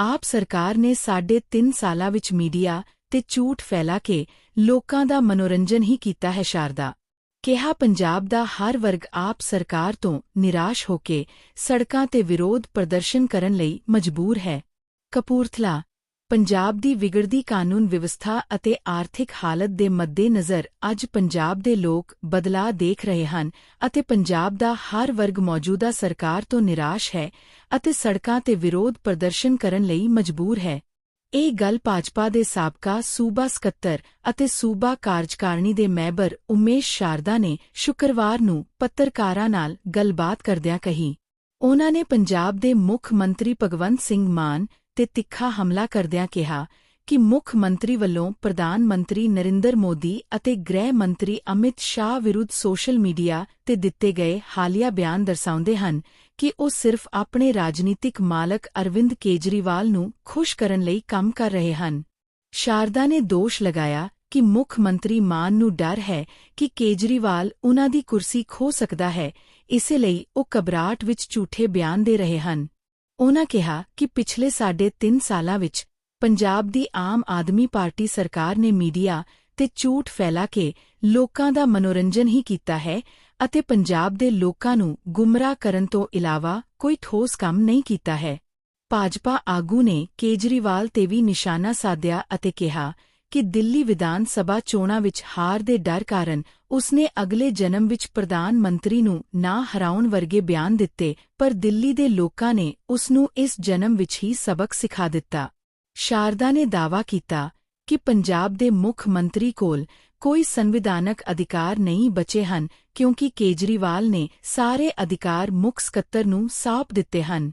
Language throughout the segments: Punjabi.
ਆਪ ਸਰਕਾਰ ਨੇ ਸਾਢੇ 3 ਸਾਲਾਂ ਵਿੱਚ ਮੀਡੀਆ ਤੇ ਝੂਠ ਫੈਲਾ ਕੇ ਲੋਕਾਂ ਦਾ ਮਨੋਰੰਜਨ ਹੀ ਕੀਤਾ ਹੈ ਸ਼ਾਰਦਾ। ਕਿਹਾ ਪੰਜਾਬ ਦਾ ਹਰ ਵਰਗ ਆਪ ਸਰਕਾਰ ਤੋਂ ਨਿਰਾਸ਼ ਹੋ ਕੇ ਸੜਕਾਂ ਤੇ ਵਿਰੋਧ ਪ੍ਰਦਰਸ਼ਨ ਕਰਨ ਲਈ ਮਜਬੂਰ ਹੈ। ਕਪੂਰਥਲਾ ਪੰਜਾਬ ਦੀ ਵਿਗੜਦੀ ਕਾਨੂੰਨ ਵਿਵਸਥਾ ਅਤੇ ਆਰਥਿਕ ਹਾਲਤ ਦੇ ਮੱਦੇਨਜ਼ਰ ਅੱਜ ਪੰਜਾਬ ਦੇ ਲੋਕ ਬਦਲਾਅ ਦੇਖ ਰਹੇ ਹਨ ਅਤੇ ਪੰਜਾਬ ਦਾ ਹਰ ਵਰਗ ਮੌਜੂਦਾ ਸਰਕਾਰ ਤੋਂ ਨਿਰਾਸ਼ ਹੈ ਅਤੇ ਸੜਕਾਂ ਤੇ ਵਿਰੋਧ ਪ੍ਰਦਰਸ਼ਨ ਕਰਨ ਲਈ ਮਜਬੂਰ ਹੈ। ਇਹ ਗੱਲ ਭਾਜਪਾ ਦੇ ਸਾਬਕਾ ਸੂਬਾ ਸਕੱਤਰ ਅਤੇ ਸੂਬਾ ਕਾਰਜਕਾਰਣੀ ਦੇ ਮੈਂਬਰ ਉਮੇਸ਼ ਸ਼ਾਰਦਾ ਨੇ ਸ਼ੁੱਕਰਵਾਰ ਨੂੰ ਪੱਤਰਕਾਰਾਂ ਨਾਲ ਗੱਲਬਾਤ ਕਰਦਿਆਂ ਕਹੀ ਉਨ੍ਹਾਂ ਨੇ ਪੰਜਾਬ ਦੇ ਮੁੱਖ ਮੰਤਰੀ ਭਗਵੰਤ ਸਿੰਘ ਮਾਨ ਤੇ ਤਿੱਖਾ ਹਮਲਾ ਕਰਦਿਆਂ ਕਿਹਾ ਕਿ ਮੁੱਖ ਮੰਤਰੀ ਵੱਲੋਂ ਪ੍ਰਧਾਨ ਮੰਤਰੀ ਨਰਿੰਦਰ ਮੋਦੀ ਅਤੇ ਗ੍ਰਹਿ ਮੰਤਰੀ ਅਮਿਤ ਸ਼ਾਹ ਵਿਰੁੱਧ ਸੋਸ਼ਲ ਮੀਡੀਆ ਤੇ ਦਿੱਤੇ ਗਏ ਹਾਲੀਆ ਬਿਆਨ ਦਰਸਾਉਂਦੇ ਹਨ ਕਿ ਉਹ ਸਿਰਫ ਆਪਣੇ ਰਾਜਨੀਤਿਕ ਮਾਲਕ ਅਰਵਿੰਦ ਕੇਜਰੀਵਾਲ ਨੂੰ ਖੁਸ਼ ਕਰਨ ਲਈ ਕੰਮ ਕਰ ਰਹੇ ਹਨ। ਸ਼ਾਰਦਾ ਨੇ ਦੋਸ਼ ਲਗਾਇਆ ਕਿ ਮੁੱਖ ਮੰਤਰੀ ਮਾਨ ਨੂੰ ਡਰ ਹੈ ਕਿ ਕੇਜਰੀਵਾਲ ਉਨ੍ਹਾਂ ਦੀ ਕੁਰਸੀ ਖੋ ਸਕਦਾ ਹੈ, ਇਸੇ ਲਈ ਉਹ ਕਬਰਾਟ ਵਿੱਚ ਝੂਠੇ ਬਿਆਨ ਦੇ ਰਹੇ ਹਨ। ਉਨ੍ਹਾਂ ਕਿਹਾ ਕਿ ਪਿਛਲੇ ਸਾਢੇ 3 ਸਾਲਾਂ ਵਿੱਚ ਪੰਜਾਬ ਦੀ ਆਮ ਆਦਮੀ ਪਾਰਟੀ ਸਰਕਾਰ ਨੇ ਮੀਡੀਆ ਤੇ ਝੂਠ ਫੈਲਾ ਕੇ ਲੋਕਾਂ ਦਾ ਮਨੋਰੰਜਨ ਹੀ ਕੀਤਾ ਹੈ ਅਤੇ ਪੰਜਾਬ ਦੇ ਲੋਕਾਂ ਨੂੰ ਗੁੰਮਰਾਹ ਕਰਨ ਤੋਂ ਇਲਾਵਾ ਕੋਈ ਠੋਸ ਕੰਮ ਨਹੀਂ ਕੀਤਾ ਹੈ। ਭਾਜਪਾ ਆਗੂ ਨੇ ਕੇਜਰੀਵਾਲ ਤੇ ਵੀ ਨਿਸ਼ਾਨਾ ਸਾਧਿਆ ਅਤੇ ਕਿਹਾ ਕਿ ਦਿੱਲੀ ਵਿਧਾਨ ਸਭਾ ਚੋਣਾਂ ਵਿੱਚ ਹਾਰ ਦੇ ਡਰ ਕਾਰਨ ਉਸਨੇ ਅਗਲੇ ਜਨਮ ਵਿੱਚ ਪ੍ਰਧਾਨ ਮੰਤਰੀ ਨੂੰ ਨਾ ਹਰਾਉਣ ਵਰਗੇ ਬਿਆਨ ਦਿੱਤੇ, ਪਰ ਦਿੱਲੀ ਦੇ ਲੋਕਾਂ ਨੇ ਉਸ ਨੂੰ ਇਸ ਜਨਮ ਵਿੱਚ ਹੀ ਸਬਕ ਸਿਖਾ ਦਿੱਤਾ। ਸ਼ਾਰਦਾ ਨੇ ਦਾਅਵਾ ਕੀਤਾ ਕਿ ਪੰਜਾਬ ਦੇ ਮੁੱਖ ਮੰਤਰੀ ਕੋਲ ਕੋਈ ਸੰਵਿਧਾਨਕ ਅਧਿਕਾਰ ਨਹੀਂ ਬਚੇ ਹਨ, ਕਿਉਂਕਿ ਕੇਜਰੀਵਾਲ ਨੇ ਸਾਰੇ ਅਧਿਕਾਰ ਮੁੱਖ ਸਕੱਤਰ ਨੂੰ ਸੌਂਪ ਦਿੱਤੇ ਹਨ।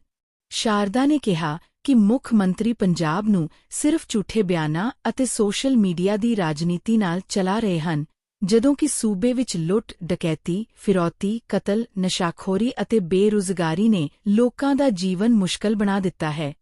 ਸ਼ਾਰਦਾ ਨੇ ਕਿਹਾ ਕਿ ਮੁੱਖ ਮੰਤਰੀ ਪੰਜਾਬ ਨੂੰ ਸਿਰਫ ਝੂਠੇ ਬਿਆਨਾਂ ਅਤੇ ਸੋਸ਼ਲ ਮੀਡੀਆ ਦੀ ਰਾਜਨੀਤੀ ਨਾਲ ਚਲਾ ਰਹੇ ਹਨ, ਜਦੋਂ ਕਿ ਸੂਬੇ ਵਿੱਚ ਲੁੱਟ, ਡਕੈਤੀ, ਫਿਰੌਤੀ, ਕਤਲ, ਨਸ਼ਾਖੋਰੀ ਅਤੇ ਬੇਰੁਜ਼ਗਾਰੀ ਨੇ ਲੋਕਾਂ ਦਾ ਜੀਵਨ ਮੁਸ਼ਕਲ ਬਣਾ ਦਿੱਤਾ ਹੈ।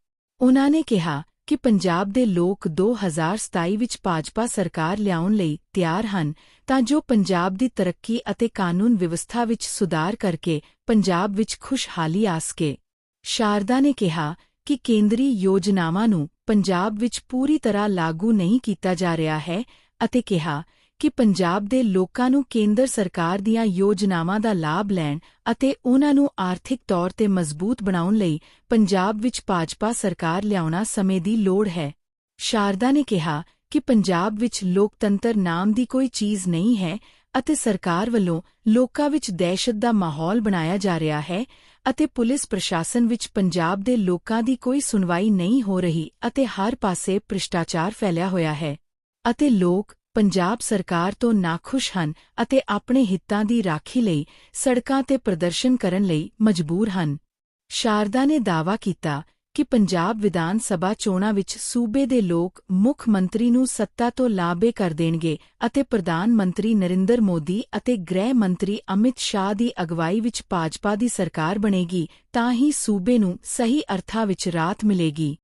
ਉਨ੍ਹਾਂ ਨੇ ਕਿਹਾ ਕਿ ਪੰਜਾਬ ਦੇ ਲੋਕ 2027 ਵਿੱਚ ਭਾਜਪਾ ਸਰਕਾਰ ਲਿਆਉਣ ਲਈ ਤਿਆਰ ਹਨ, ਤਾਂ ਜੋ ਪੰਜਾਬ ਦੀ ਤਰੱਕੀ ਅਤੇ ਕਾਨੂੰਨ ਵਿਵਸਥਾ ਵਿੱਚ ਸੁਧਾਰ ਕਰਕੇ ਪੰਜਾਬ ਵਿੱਚ ਖੁਸ਼ਹਾਲੀ ਆ ਸਕੇ। ਸ਼ਾਰਦਾ ਨੇ ਕਿਹਾ ਕਿ ਕੇਂਦਰੀ ਯੋਜਨਾਵਾਂ ਨੂੰ ਪੰਜਾਬ ਵਿੱਚ ਪੂਰੀ ਤਰ੍ਹਾਂ ਲਾਗੂ ਨਹੀਂ ਕੀਤਾ ਜਾ ਰਿਹਾ ਹੈ ਅਤੇ ਕਿਹਾ ਕਿ ਪੰਜਾਬ ਦੇ ਲੋਕਾਂ ਨੂੰ ਕੇਂਦਰ ਸਰਕਾਰ ਦੀਆਂ ਯੋਜਨਾਵਾਂ ਦਾ ਲਾਭ ਲੈਣ ਅਤੇ ਉਹਨਾਂ ਨੂੰ ਆਰਥਿਕ ਤੌਰ ਤੇ ਮਜ਼ਬੂਤ ਬਣਾਉਣ ਲਈ ਪੰਜਾਬ ਵਿੱਚ ਭਾਜਪਾ ਸਰਕਾਰ ਲਿਆਉਣਾ ਸਮੇਂ ਦੀ ਲੋੜ ਹੈ। ਸ਼ਾਰਦਾ ਨੇ ਕਿਹਾ ਕਿ ਪੰਜਾਬ ਵਿੱਚ ਲੋਕਤੰਤਰ ਨਾਮ ਦੀ ਕੋਈ ਚੀਜ਼ ਨਹੀਂ ਹੈ ਅਤੇ ਸਰਕਾਰ ਵੱਲੋਂ ਲੋਕਾਂ ਵਿੱਚ ਦਹਿਸ਼ਤ ਦਾ ਮਾਹੌਲ ਬਣਾਇਆ ਜਾ ਰਿਹਾ ਹੈ ਅਤੇ ਪੁਲਿਸ ਪ੍ਰਸ਼ਾਸਨ ਵਿੱਚ ਪੰਜਾਬ ਦੇ ਲੋਕਾਂ ਦੀ ਕੋਈ ਸੁਣਵਾਈ ਨਹੀਂ ਹੋ ਰਹੀ ਅਤੇ ਹਰ ਪਾਸੇ ਭ੍ਰਿਸ਼ਟਾਚਾਰ ਫੈਲਿਆ ਹੋਇਆ ਹੈ ਅਤੇ ਲੋਕ ਪੰਜਾਬ ਸਰਕਾਰ ਤੋਂ ਨਾਖੁਸ਼ ਹਨ ਅਤੇ ਆਪਣੇ ਹਿੱਤਾਂ ਦੀ ਰਾਖੀ ਲਈ ਸੜਕਾਂ ਤੇ ਪ੍ਰਦਰਸ਼ਨ ਕਰਨ ਲਈ ਮਜਬੂਰ ਹਨ। ਸ਼ਾਰਦਾ ਨੇ ਦਾਅਵਾ ਕੀਤਾ ਕਿ ਪੰਜਾਬ ਵਿਧਾਨ ਸਭਾ ਚੋਣਾਂ ਵਿੱਚ ਸੂਬੇ ਦੇ ਲੋਕ ਮੁੱਖ ਮੰਤਰੀ ਨੂੰ ਸੱਤਾ ਤੋਂ ਲਾਬੇ ਕਰ ਦੇਣਗੇ ਅਤੇ ਪ੍ਰਧਾਨ ਮੰਤਰੀ ਨਰਿੰਦਰ ਮੋਦੀ ਅਤੇ ਗ੍ਰਹਿ ਮੰਤਰੀ ਅਮਿਤ ਸ਼ਾਹ ਦੀ ਅਗਵਾਈ ਵਿੱਚ ਭਾਜਪਾ ਦੀ ਸਰਕਾਰ ਬਣੇਗੀ, ਤਾਂ ਹੀ ਸੂਬੇ ਨੂੰ ਸਹੀ ਅਰਥਾਂ ਵਿੱਚ ਰਾਹਤ ਮਿਲੇਗੀ।